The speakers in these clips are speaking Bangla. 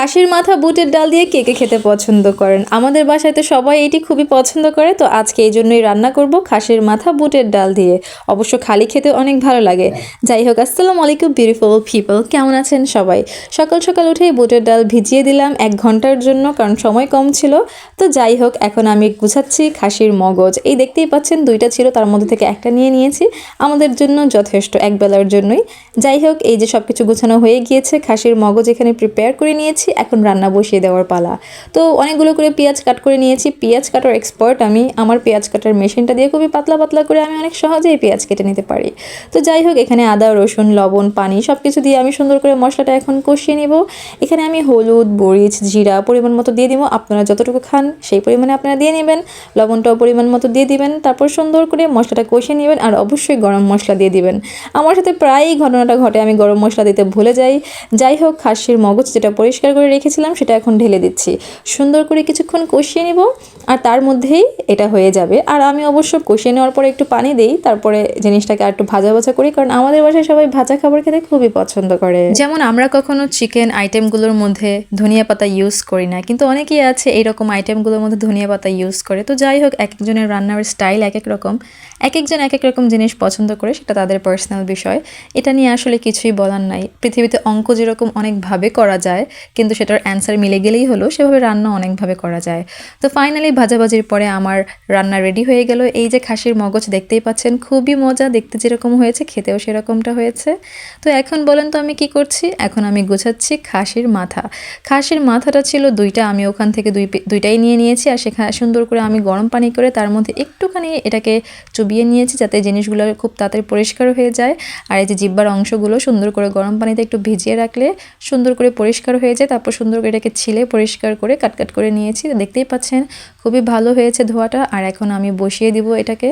খাসির মাথা বুটের ডাল দিয়ে কে কে খেতে পছন্দ করেন? আমাদের বাসায় তো সবাই এটি খুবই পছন্দ করে, তো আজকে এই জন্যই রান্না করব খাসির মাথা বুটের ডাল দিয়ে। অবশ্য খালি খেতে অনেক ভালো লাগে। যাই হোক, আসসালামু আলাইকুম বিউটিফুল পিপল কেমন আছেন সবাই? সকাল সকাল উঠেই বুটের ডাল ভিজিয়ে দিলাম এক ঘণ্টার জন্য, কারণ সময় কম ছিল। তো যাই হোক, এখন আমি গুছাচ্ছি খাসির মগজ। এই দেখতেই পাচ্ছেন, দুইটা ছিল, তার মধ্যে থেকে একটা নিয়ে নিয়েছি। আমাদের জন্য যথেষ্ট, এক বেলার জন্যই। যাই হোক, এই যে সব কিছু গুছানো হয়ে গিয়েছে, খাসির মগজ এখানে প্রিপেয়ার করে নিয়েছি। এখন রান্না বসিয়ে দেওয়ার পালা। তো অনেকগুলো করে পেঁয়াজ কাট করে নিয়েছি। পেঁয়াজ কাটার এক্সপার্ট আমি। আমার পেঁয়াজ কাটার মেশিনটা দিয়ে খুবই পাতলা পাতলা করে আমি অনেক সহজেই পেঁয়াজ কেটে নিতে পারি। তো যাই হোক, এখানে আদা, রসুন, লবণ, পানি সব কিছু দিয়ে আমি সুন্দর করে মশলাটা এখন কষিয়ে নিব। এখানে আমি হলুদ, মরিচ, জিরা পরিমাণ মতো দিয়ে দিব। আপনারা যতটুকু খান সেই পরিমাণে আপনারা দিয়ে নেবেন। লবণটাও পরিমাণ মতো দিয়ে দিবেন। তারপর সুন্দর করে মশলাটা কষিয়ে নেবেন আর অবশ্যই গরম মশলা দিয়ে দিবেন। আমার সাথে প্রায়ই ঘটনাটা ঘটে। আমি গরম মশলা দিতে ভুলে যাই। যাই হোক, খাসির মগজ যেটা পরিষ্কার করে রেখেছিলাম, সেটা এখন ঢেলে দিচ্ছি। সুন্দর করে কিছুক্ষণ কষিয়ে নিব, আর তার মধ্যেই এটা হয়ে যাবে। আর আমি অবশ্য কষিয়ে নেওয়ার পরে একটু পানি দিই, তারপরে জিনিসটাকে আর একটু ভাজা ভাজা করি, কারণ আমাদের বাসায় সবাই ভাজা খাবার খেতে খুবই পছন্দ করে। যেমন আমরা কখনো চিকেন আইটেমগুলোর মধ্যে ধনিয়া পাতা ইউজ করি না, কিন্তু অনেকেই আছে এইরকম আইটেমগুলোর মধ্যে ধনিয়া পাতা ইউজ করে। তো যাই হোক এক একজনের রান্নার স্টাইল এক এক রকম। এক একজন এক এক রকম জিনিস পছন্দ করে, সেটা তাদের পার্সোনাল বিষয়। এটা নিয়ে আসলে কিছুই বলার নাই। পৃথিবীতে অঙ্ক যেরকম অনেকভাবে করা যায় কিন্তু সেটার অ্যান্সার মিলে গেলেই হলো, সেভাবে রান্না অনেকভাবে করা যায়। তো ফাইনালি ভাজাভাজির পরে আমার রান্না রেডি হয়ে গেল। এই যে খাসির মগজ দেখতেই পাচ্ছেন, খুবই মজা, দেখতে যেরকম হয়েছে, খেতেও সেরকমটা হয়েছে। তো এখন বলেন তো আমি কি করছি? এখন আমি গোছাচ্ছি খাসির মাথা। খাসির মাথাটা ছিল দুইটা, আমি ওখান থেকে দুই দুইটাই নিয়ে নিয়েছি আর সেখানে সুন্দর করে আমি গরম পানি করে তার মধ্যে একটুখানি এটাকে চুবিয়ে নিয়েছি যাতে জিনিসগুলো খুব তাড়াতাড়ি পরিষ্কার হয়ে যায়। আর এই যে জিব্বার অংশগুলো সুন্দর করে গরম পানিতে একটু ভিজিয়ে রাখলে সুন্দর করে পরিষ্কার হয়ে যায়। তারপর সুন্দর করে এটাকে ছিলে পরিষ্কার করে কাটকাট কাট করে নিয়েছি। দেখতেই পাচ্ছেন, খুবই ভালো হয়েছে ধোয়াটা। আর এখন আমি বসিয়ে দিব এটাকে।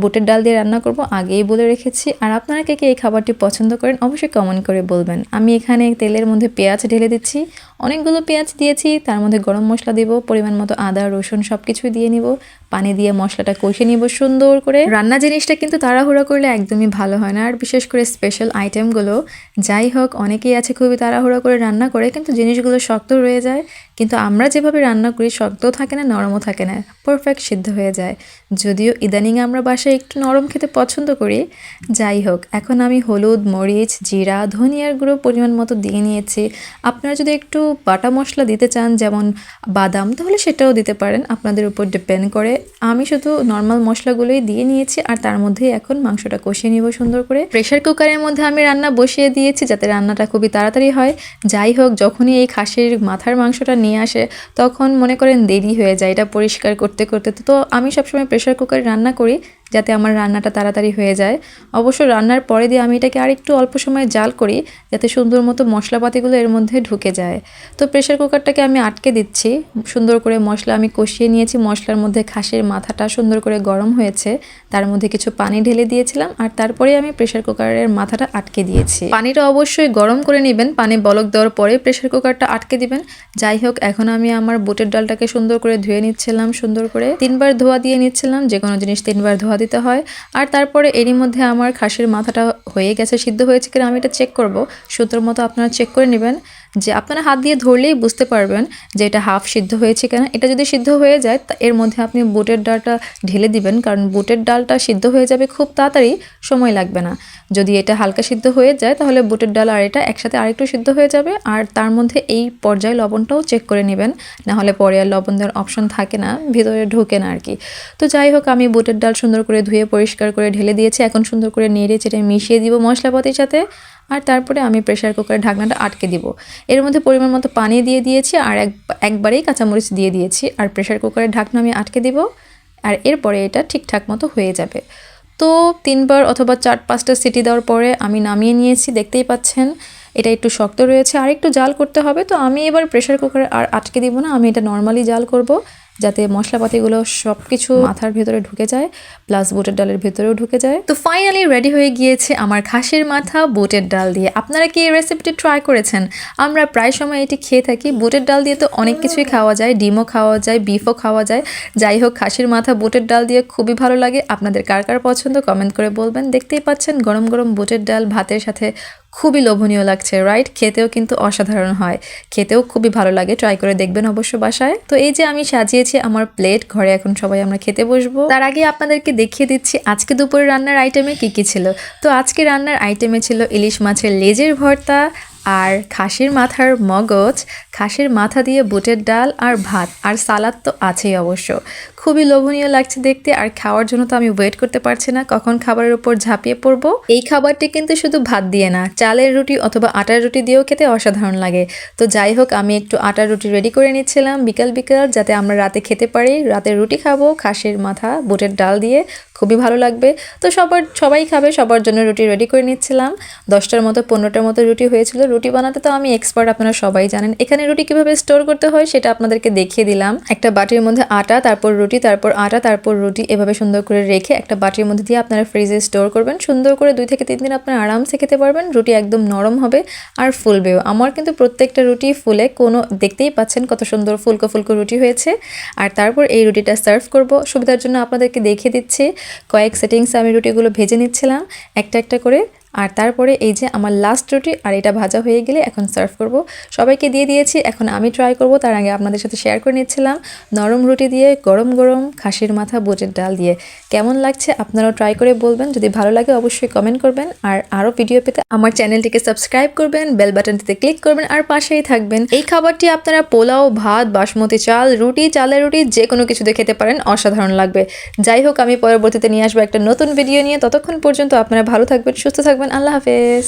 বুটের ডাল দিয়ে রান্না করব, আগেই বলে রেখেছি। আর আপনারা কে কে এই খাবারটি পছন্দ করেন, অবশ্যই কমেন্ট করে বলবেন। আমি এখানে তেলের মধ্যে পেঁয়াজ ঢেলে দিচ্ছি। অনেকগুলো পেঁয়াজ দিয়েছি, তার মধ্যে গরম মশলা দিব, পরিমাণ মতো আদা, রসুন সব কিছুই দিয়ে নিব। পানি দিয়ে মশলাটা কষে নিব সুন্দর করে। রান্না জিনিসটা কিন্তু তাড়াহুড়া করলে একদমই ভালো হয় না। আর বিশেষ করে স্পেশাল আইটেমগুলো যাই হোক, অনেকেই আছে খুবই তাড়াহুড়া করে রান্না করে, কিন্তু জিনিসগুলো শক্ত রয়ে যায়। কিন্তু আমরা যেভাবে রান্না করি, শক্তও থাকে না, নরমও থাকে না পারফেক্ট সিদ্ধ হয়ে যায়। যদিও ইদানিং আমরা বাসায় একটু নরম খেতে পছন্দ করি। যাই হোক, এখন আমি হলুদ, মরিচ, জিরা, ধনিয়ার গুঁড়ো পরিমাণ মতো দিয়ে নিয়েছি। আপনারা যদি একটু বাটা মশলা দিতে চান, যেমন বাদাম, তাহলে সেটাও দিতে পারেন। আপনাদের উপর ডিপেন্ড করে। আমি শুধু নর্মাল মশলাগুলোই দিয়ে নিয়েছি আর তার মধ্যে এখন মাংসটা কষিয়ে নিব সুন্দর করে। প্রেশার কুকারের মধ্যে আমি রান্না বসিয়ে দিয়েছি যাতে রান্নাটা খুবই তাড়াতাড়ি হয়। যাই হোক, যখনই এই খাসির মাথার মাংসটা নিয়ে আসে, তখন মনে করেন দেরি হয়ে যায়। এটা পরিষ্কার করতে করতে। তো আমি সবসময় প্রেশার কুকারে রান্না করি। যাতে আমার রান্নাটা তাড়াতাড়ি হয়ে যায়। অবশ্য রান্নার পরে দিয়ে আমি এটাকে আরেকটু অল্প সময় জাল করি, যাতে সুন্দর মতো মশলাপাতিগুলো এর মধ্যে ঢুকে যায়। তো প্রেশার কুকারটাকে আমি আটকে দিচ্ছি, সুন্দর করে মশলা আমি কষিয়ে নিয়েছি, মশলার মধ্যে খাসের মাথাটা সুন্দর করে গরম হয়েছে, তার মধ্যে কিছু পানি ঢেলে দিয়েছিলাম, আর তারপরে আমি প্রেশার কুকারের মাথাটা আটকে দিয়েছি। পানিটা অবশ্যই গরম করে নেবেন, পানি বলক দেওয়ার পরে প্রেশার কুকারটা আটকে দিবেন। যাই হোক, এখন আমি আমার বুটের ডালটাকে সুন্দর করে ধুয়ে নিচ্ছিলাম, সুন্দর করে। তিনবার ধোয়া দিয়ে নিচ্ছিলাম যে কোনো জিনিস তিনবার ধোয়া দিতে হয়। আর তারপরে এরই মধ্যে আমার খাসির মাথাটা হয়ে গেছে, সিদ্ধ হয়েছে কিনা আমি এটা চেক করব। সুতোর মতো আপনারা চেক করে নেবেন। যে আপনারা হাত দিয়ে ধরলেই বুঝতে পারবেন যে এটা হাফ সিদ্ধ হয়েছে কিনা। এটা যদি সিদ্ধ হয়ে যায় এর মধ্যে আপনি বুটের ডালটা ঢেলে দিবেন, কারণ বুটের ডালটা সিদ্ধ হয়ে যাবে খুব তাড়াতাড়ি, সময় লাগবে না। যদি এটা হালকা সিদ্ধ হয়ে যায়, তাহলে বুটের ডাল আর এটা একসাথে আরেকটু সিদ্ধ হয়ে যাবে। আর তার মধ্যে এই পর্যায়ে লবণটাও চেক করে নেবেন নাহলে পরে আর লবণ দেওয়ার অপশন থাকে না, ভিতরে ঢোকে না আর কি। তো যাই হোক, আমি বুটের ডাল সুন্দর করে ধুয়ে পরিষ্কার করে ঢেলে দিয়েছি। এখন সুন্দর করে নেড়ে চেড়ে মিশিয়ে দিব মশলাপাতির সাথে। আর তারপরে আমি প্রেশার কুকারের ঢাকনাটা আটকে দিব। এর মধ্যে পরিমাণ মতো পানি দিয়ে দিয়েছি আর এক, একবারেই কাঁচামরিচ দিয়ে দিয়েছি। আর প্রেশার কুকারের ঢাকনা আমি আটকে দিব আর এরপরে এটা ঠিকঠাক মতো হয়ে যাবে। তো তিনবার অথবা চার, পাঁচটা সিটি দেওয়ার পরে আমি নামিয়ে নিয়েছি, দেখতেই পাচ্ছেন। এটা একটু শক্ত রয়েছে। আর একটু জাল করতে হবে। তো আমি এবার প্রেশার কুকারে আর আটকে দিব না। আমি এটা নর্মালি জাল করব। যাতে মশলাপাতিগুলো সব কিছু মাথার ভেতরে ঢুকে যায় প্লাস বুটের ডালের ভেতরেও ঢুকে যায়। তো ফাইনালি রেডি হয়ে গিয়েছে আমার খাসির মাথা বুটের ডাল দিয়ে। আপনারা কি এই রেসিপিটি ট্রাই করেছেন? আমরা প্রায় সময় এটি খেয়ে থাকি। বুটের ডাল দিয়ে তো অনেক কিছুই খাওয়া যায়, ডিমও খাওয়া যায় বিফও খাওয়া যায়। যাই হোক, খাসির মাথা বুটের ডাল দিয়ে খুবই ভালো লাগে। আপনাদের কার কার পছন্দ কমেন্ট করে বলবেন। দেখতেই পাচ্ছেন গরম গরম বুটের ডাল ভাতের সাথে খুবই লোভনীয় লাগছে রাইট খেতেও কিন্তু অসাধারণ হয়। খেতেও খুবই ভালো লাগে। ট্রাই করে দেখবেন অবশ্য বাসায়। তো এই যে আমি সাজিয়েছি আমার প্লেট ঘরে এখন সবাই আমরা খেতে বসবো। তার আগে আপনাদেরকে দেখিয়ে দিচ্ছি আজকে দুপুরে রান্নার আইটেমে কি কি ছিল। তো আজকে রান্নার আইটেমে ছিল ইলিশ মাছের লেজের ভর্তা আর খাসির মাথার মগজ। খাসির মাথা দিয়ে বুটের ডাল আর ভাত, আর সালাদ তো আছেই অবশ্য। খুবই লোভনীয় লাগছে দেখতে, আর খাওয়ার জন্য তো আমি ওয়েট করতে পারছি না। কখন খাবারের উপর ঝাঁপিয়ে পড়ব? এই খাবারটি কিন্তু শুধু ভাত দিয়ে না, চালের রুটি অথবা আটার রুটি দিয়েও খেতে অসাধারণ লাগে। তো যাই হোক, আমি একটু আটার রুটি রেডি করে নিচ্ছিলাম বিকাল বিকাল, যাতে আমরা রাতে খেতে পারি। রাতে রুটি খাব, খাসির মাথা, বুটের ডাল দিয়ে, খুবই ভালো লাগবে। তো সবার, সবাই খাবে, সবার জন্য রুটি রেডি করে নিচ্ছিলাম। দশটার মতো, পনেরোটার মতো রুটি হয়েছিল। রুটি বানাতে তো আমি এক্সপার্ট আপনারা সবাই জানেন। এখানে রুটি কীভাবে স্টোর করতে হয়, সেটা আপনাদেরকে দেখিয়ে দিলাম। একটা বাটির মধ্যে আটা, তারপর রুটি, তারপর আটা, তারপর রুটি এভাবে সুন্দর করে রেখে একটা বাটির মধ্যে দিয়ে আপনারা ফ্রিজে স্টোর করবেন। সুন্দর করে দুই থেকে তিন দিন আপনারা আরামসে খেতে পারবেন। রুটি একদম নরম হবে আর ফুলবেও। আমার কিন্তু প্রত্যেকটা রুটি ফুলে কোনো দেখতেই পাচ্ছেন কত সুন্দর ফুলকো ফুলকো রুটি হয়েছে। আর তারপর এই রুটিটা সার্ভ করব। সুবিধার জন্য আপনাদেরকে দেখিয়ে দিচ্ছি। কয়েক সেটিংসে আমি রুটিগুলো ভেজে নিচ্ছিলাম। একটা একটা করে আর তারপরে এই যে আমার লাস্ট রুটি, আর এটা ভাজা হয়ে গেলে এখন সার্ভ করব। সবাইকে দিয়ে দিয়েছি, এখন আমি ট্রাই করব। তার আগে আপনাদের সাথে শেয়ার করে নিচ্ছিলাম। নরম রুটি দিয়ে গরম গরম খাসির মাথা বুটের ডাল দিয়ে। কেমন লাগছে আপনারাও ট্রাই করে বলবেন। যদি ভালো লাগে অবশ্যই কমেন্ট করবেন। আর আরও ভিডিও পেতে আমার চ্যানেলটিকে সাবস্ক্রাইব করবেন বেল বাটনটিতে ক্লিক করবেন, আর পাশেই থাকবেন। এই খাবারটি আপনারা পোলাও, ভাত, বাসমতি চাল, রুটি, চালের রুটি যে কোনো কিছুতে খেতে পারেন, অসাধারণ লাগবে। যাই হোক, আমি পরবর্তীতে নিয়ে আসব একটা নতুন ভিডিও নিয়ে। ততক্ষণ পর্যন্ত আপনারা ভালো থাকবেন, সুস্থ থাকবেন আল্লাহ হাফেজ